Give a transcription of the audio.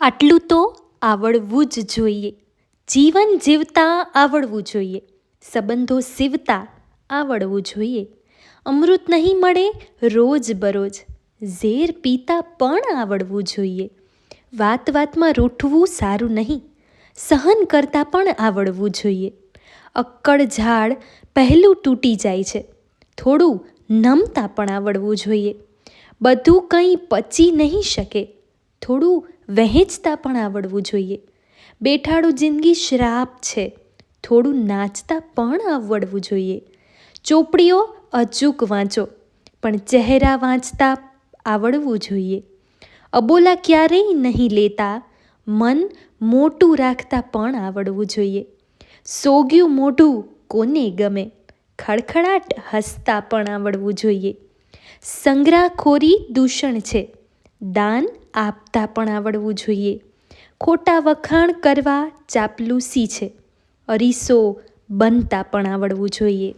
આટલું તો આવડવું જ જોઈએ. જીવન જીવતા આવડવું જોઈએ. સંબંધો સીવતા આવડવું જોઈએ. અમૃત નહીં મળે રોજ બરોજ. ઝેર પીતા પણ આવડવું જોઈએ. વાત વાતમાં રૂઠવું સારું નહીં. સહન કરતાં પણ આવડવું જોઈએ. અક્કડ ઝાડ પહેલું તૂટી જાય છે. થોડું નમતા પણ આવડવું જોઈએ. બધું કંઈ પચી નહીં શકે. થોડું વહેંચતા પણ આવડવું જોઈએ. બેઠાડું જિંદગી શ્રાપ છે. થોડું નાચતા પણ આવડવું જોઈએ. ચોપડીઓ અચૂક વાંચો, પણ ચહેરા વાંચતા આવડવું જોઈએ. અબોલા ક્યારેય નહીં લેતા, મન મોટું રાખતા પણ આવડવું જોઈએ. સોગ્યું મોઢું કોને ગમે? ખડખડાટ હસતા પણ આવડવું જોઈએ. સંગ્રહખોરી દૂષણ છે. દાન આપતા પણ આવડવું જોઈએ. ખોટા વખાણ કરવા ચાપલૂસી છે. અરીસો બનતા પણ આવડવું જોઈએ.